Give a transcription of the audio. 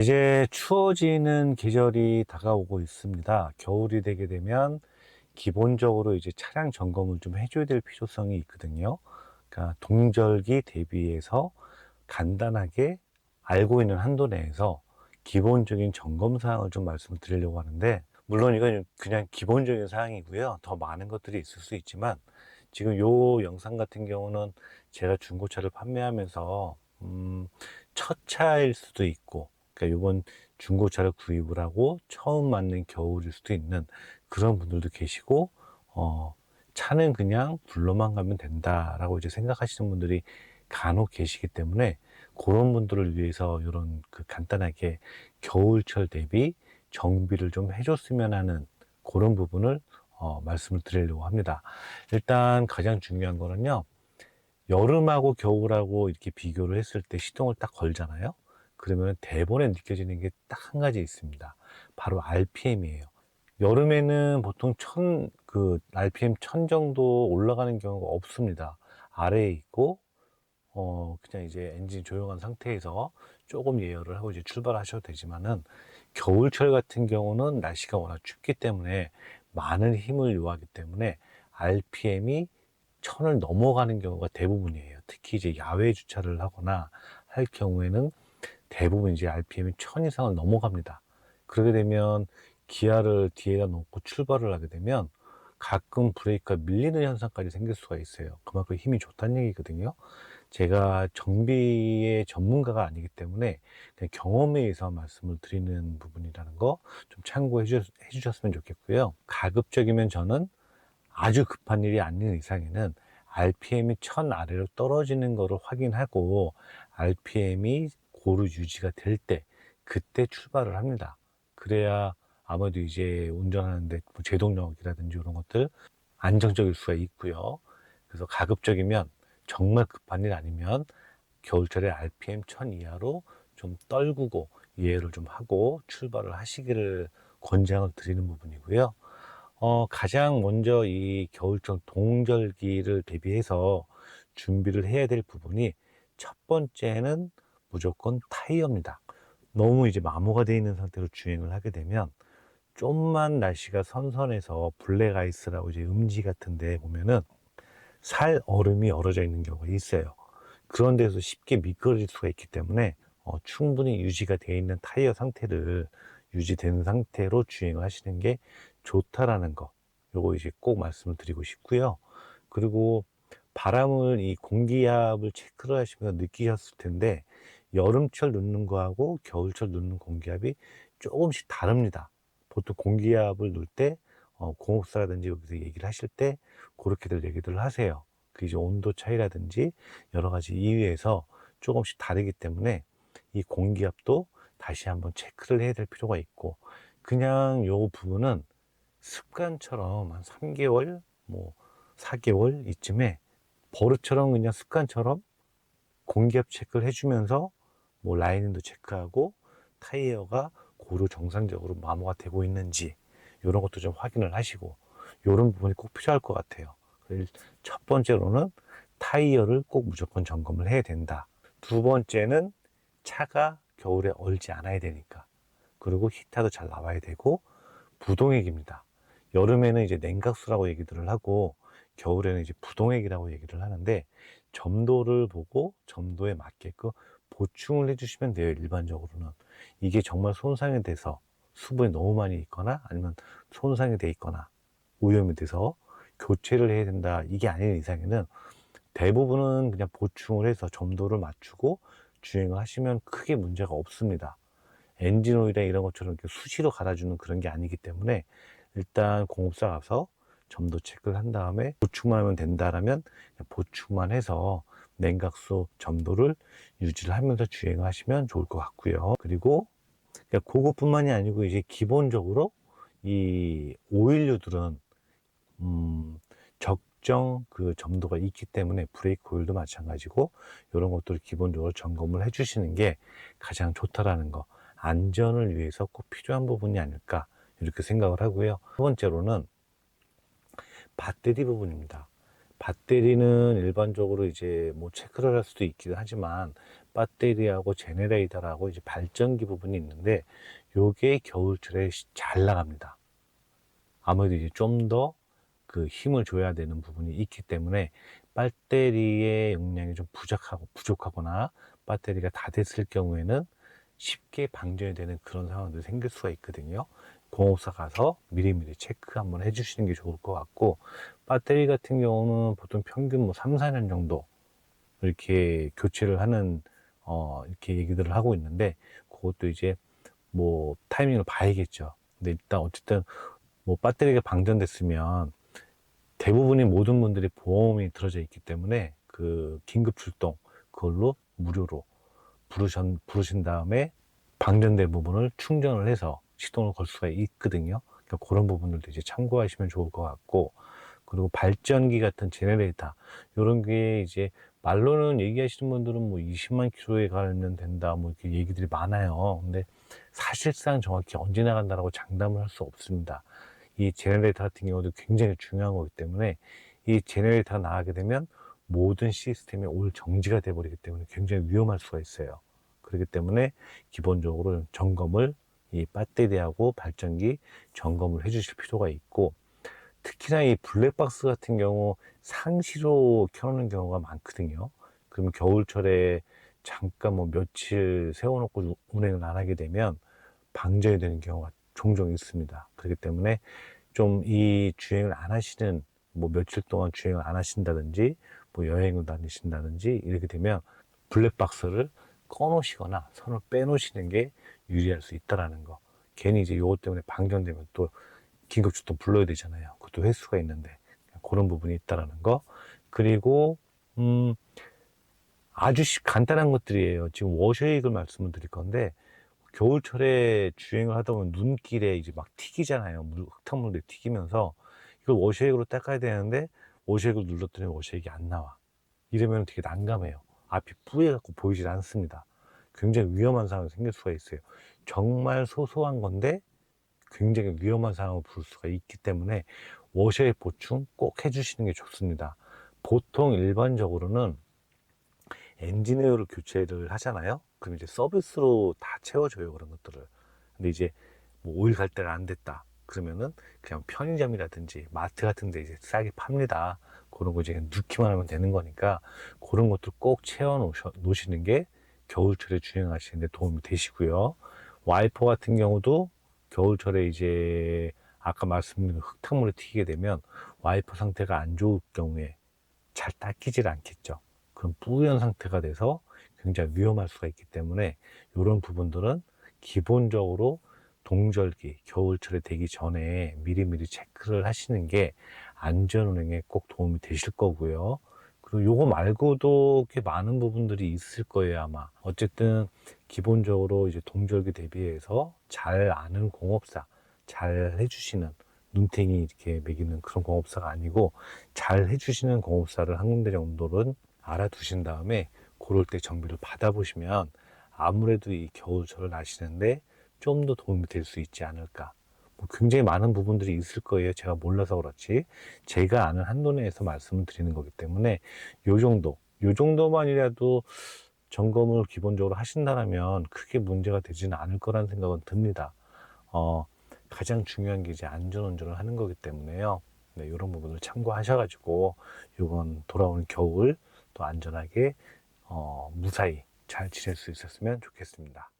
이제 추워지는 계절이 다가오고 있습니다. 겨울이 되게 되면 기본적으로 이제 차량 점검을 좀 해줘야 될 필요성이 있거든요. 그러니까 동절기 대비해서 간단하게 알고 있는 한도 내에서 기본적인 점검 사항을 좀 말씀을 드리려고 하는데 물론 이건 그냥 기본적인 사항이고요. 더 많은 것들이 있을 수 있지만 지금 요 영상 같은 경우는 제가 중고차를 판매하면서 음, 첫 차일 수도 있고 그러니까 이번 중고차를 구입을 하고 처음 맞는 겨울일 수도 있는 그런 분들도 계시고 어, 차는 그냥 불러만 가면 된다라고 이제 생각하시는 분들이 간혹 계시기 때문에 그런 분들을 위해서 이런 그 간단하게 겨울철 대비 정비를 좀 해줬으면 하는 그런 부분을 어, 말씀을 드리려고 합니다. 일단 가장 중요한 거는요. 여름하고 겨울하고 이렇게 비교를 했을 때 시동을 딱 걸잖아요. 그러면 대본에 느껴지는 게 딱 한 가지 있습니다. 바로 RPM이에요. 여름에는 보통 천, 그, RPM 천 정도 올라가는 경우가 없습니다. 아래에 있고, 어, 그냥 이제 엔진 조용한 상태에서 조금 예열을 하고 이제 출발하셔도 되지만은, 겨울철 같은 경우는 날씨가 워낙 춥기 때문에 많은 힘을 요하기 때문에 RPM이 천을 넘어가는 경우가 대부분이에요. 특히 이제 야외 주차를 하거나 할 경우에는 대부분 이제 RPM이 천 이상을 넘어갑니다. 그러게 되면 기아를 뒤에다 놓고 출발을 하게 되면 가끔 브레이크가 밀리는 현상까지 생길 수가 있어요. 그만큼 힘이 좋다는 얘기거든요. 제가 정비의 전문가가 아니기 때문에 경험에 의해서 말씀을 드리는 부분이라는 거 좀 참고해 주, 해주셨으면 좋겠고요. 가급적이면 저는 아주 급한 일이 아닌 이상에는 RPM이 천 아래로 떨어지는 거를 확인하고 RPM이 고루 유지가 될 때 그때 출발을 합니다. 그래야 아무래도 이제 운전하는데 뭐 제동력이라든지 이런 것들 안정적일 수가 있고요. 그래서 가급적이면 정말 급한 일 아니면 겨울철에 RPM 1000 이하로 좀 떨구고 이해를 좀 하고 출발을 하시기를 권장을 드리는 부분이고요. 어, 가장 먼저 이 겨울철 동절기를 대비해서 준비를 해야 될 부분이 첫 번째는 무조건 타이어입니다. 너무 이제 마모가 되어 있는 상태로 주행을 하게 되면 좀만 날씨가 선선해서 블랙 아이스라고 이제 음지 같은 데 보면은 살 얼음이 얼어져 있는 경우가 있어요. 그런 데서 쉽게 미끄러질 수가 있기 때문에 어, 충분히 유지가 되어 있는 타이어 상태를 유지된 상태로 주행을 하시는 게 좋다라는 거. 요거 이제 꼭 말씀을 드리고 싶고요. 그리고 바람을 이 공기압을 체크를 하시면서 느끼셨을 텐데 여름철 넣는 거하고 겨울철 넣는 공기압이 조금씩 다릅니다. 보통 공기압을 넣을 때 어, 공업사라든지 여기서 얘기를 하실 때 그렇게들 얘기들을 하세요. 그 이제 온도 차이라든지 여러 가지 이유에서 조금씩 다르기 때문에 이 공기압도 다시 한번 체크를 해야 될 필요가 있고 그냥 요 부분은 습관처럼 한 3개월 뭐 4개월 이쯤에 버릇처럼 그냥 습관처럼 공기압 체크를 해주면서 뭐 라이닝도 체크하고 타이어가 고루 정상적으로 마모가 되고 있는지 이런 것도 좀 확인을 하시고 이런 부분이 꼭 필요할 것 같아요. 첫 번째로는 타이어를 꼭 무조건 점검을 해야 된다. 두 번째는 차가 겨울에 얼지 않아야 되니까. 그리고 히터도 잘 나와야 되고 부동액입니다. 여름에는 이제 냉각수라고 얘기들을 하고 겨울에는 이제 부동액이라고 얘기를 하는데 점도를 보고 점도에 맞게끔 보충을 해주시면 돼요. 일반적으로는 이게 정말 손상이 돼서 수분이 너무 많이 있거나 아니면 손상이 돼 있거나 오염이 돼서 교체를 해야 된다. 이게 아닌 이상에는 대부분은 그냥 보충을 해서 점도를 맞추고 주행을 하시면 크게 문제가 없습니다. 엔진 오일이나 이런 것처럼 수시로 갈아주는 그런 게 아니기 때문에 일단 공업사 가서 점도 체크를 한 다음에 보충만 하면 된다라면 보충만 해서 냉각수 점도를 유지를 하면서 주행을 하시면 좋을 것 같고요. 그리고 그것뿐만이 아니고 이제 기본적으로 이 오일류들은 음, 적정 그 점도가 있기 때문에 브레이크 오일도 마찬가지고 이런 것들을 기본적으로 점검을 해주시는 게 가장 좋다라는 거 안전을 위해서 꼭 필요한 부분이 아닐까 이렇게 생각을 하고요. 두 번째로는 배터리 부분입니다. 배터리는 일반적으로 이제 뭐 체크를 할 수도 있기도 하지만 배터리하고 제네레이터라고 이제 발전기 부분이 있는데 요게 겨울철에 시- 잘 나갑니다. 아무래도 이제 좀 더 그 힘을 줘야 되는 부분이 있기 때문에 배터리의 용량이 좀 부족하고 부족하거나 배터리가 다 됐을 경우에는 쉽게 방전이 되는 그런 상황들이 생길 수가 있거든요. 공업사 가서 미리미리 체크 한번 해주시는 게 좋을 것 같고 배터리 같은 경우는 보통 평균 뭐 3, 4년 정도 이렇게 교체를 하는 어 이렇게 얘기들을 하고 있는데 그것도 이제 뭐 타이밍을 봐야겠죠. 근데 일단 어쨌든 뭐 배터리가 방전됐으면 대부분의 모든 분들이 보험이 들어져 있기 때문에 그 긴급 출동 그걸로 무료로 부르신, 부르신 다음에 방전된 부분을 충전을 해서 시동을 걸 수가 있거든요. 그러니까 그런 부분들도 이제 참고하시면 좋을 것 같고 그리고 발전기 같은 제네레이터 이런 게 이제 말로는 얘기하시는 분들은 뭐 20만 킬로에 가면 된다 뭐 이렇게 얘기들이 많아요. 근데 사실상 정확히 언제 나간다라고 장담을 할 수 없습니다. 이 제네레이터 같은 경우도 굉장히 중요한 거기 때문에 이 제네레이터가 나가게 되면 모든 시스템이 올 정지가 돼 버리기 때문에 굉장히 위험할 수가 있어요. 그렇기 때문에 기본적으로 점검을 이 배터리하고 발전기 점검을 해 주실 필요가 있고 특히나 이 블랙박스 같은 경우 상시로 켜놓는 경우가 많거든요. 그러면 겨울철에 잠깐 뭐 며칠 세워놓고 우- 운행을 안 하게 되면 방전이 되는 경우가 종종 있습니다. 그렇기 때문에 좀 이 주행을 안 하시는 뭐 며칠 동안 주행을 안 하신다든지 뭐 여행을 다니신다든지 이렇게 되면 블랙박스를 꺼놓으시거나 선을 빼놓으시는 게 유리할 수 있다라는 거. 괜히 이제 요것 때문에 방전되면 또 긴급출동 불러야 되잖아요. 그것도 횟수가 있는데 그런 부분이 있다라는 거. 그리고 음 아주 쉽- 간단한 것들이에요. 지금 워셔액을 말씀을 드릴 건데 겨울철에 주행을 하다 보면 눈길에 이제 막 튀기잖아요. 물, 흙탕물들이 튀기면서 이걸 워셔액으로 닦아야 되는데 워셔액을 눌렀더니 워셔액이 안 나와. 이러면 되게 난감해요. 앞이 뿌얘갖고 보이질 않습니다. 굉장히 위험한 상황이 생길 수가 있어요. 정말 소소한 건데 굉장히 위험한 상황을 부를 수가 있기 때문에 워셔액 보충 꼭 해주시는 게 좋습니다. 보통 일반적으로는 엔진오일을 교체를 하잖아요. 그럼 이제 서비스로 다 채워줘요 그런 것들을. 근데 이제 뭐 오일 갈 때가 안 됐다. 그러면은 그냥 편의점이라든지 마트 같은 데 이제 싸게 팝니다. 그런 거 이제 넣기만 하면 되는 거니까 그런 것들 꼭 채워 놓으시는 게 겨울철에 주행하시는데 도움이 되시고요. 와이퍼 같은 경우도 겨울철에 이제 아까 말씀드린 흙탕물이 튀게 되면 와이퍼 상태가 안 좋을 경우에 잘 닦이질 않겠죠. 그럼 뿌연 상태가 돼서 굉장히 위험할 수가 있기 때문에 이런 부분들은 기본적으로 동절기, 겨울철에 되기 전에 미리미리 체크를 하시는 게 안전운행에 꼭 도움이 되실 거고요. 그리고 요거 말고도 꽤 많은 부분들이 있을 거예요, 아마. 어쨌든 기본적으로 이제 동절기 대비해서 잘 아는 공업사, 잘 해주시는 눈탱이 이렇게 매기는 그런 공업사가 아니고 잘 해주시는 공업사를 한 군데 정도는 알아두신 다음에 그럴 때 정비를 받아보시면 아무래도 이 겨울철을 나시는데 좀 더 도움이 될 수 있지 않을까. 뭐 굉장히 많은 부분들이 있을 거예요. 제가 몰라서 그렇지. 제가 아는 한도 내에서 말씀을 드리는 거기 때문에 요 정도, 요 정도만이라도 점검을 기본적으로 하신다면 크게 문제가 되지는 않을 거라는 생각은 듭니다. 어, 가장 중요한 게 이제 안전운전을 하는 거기 때문에요. 네, 이런 부분을 참고하셔가지고 이번 돌아오는 겨울 또 안전하게 어, 무사히 잘 지낼 수 있었으면 좋겠습니다.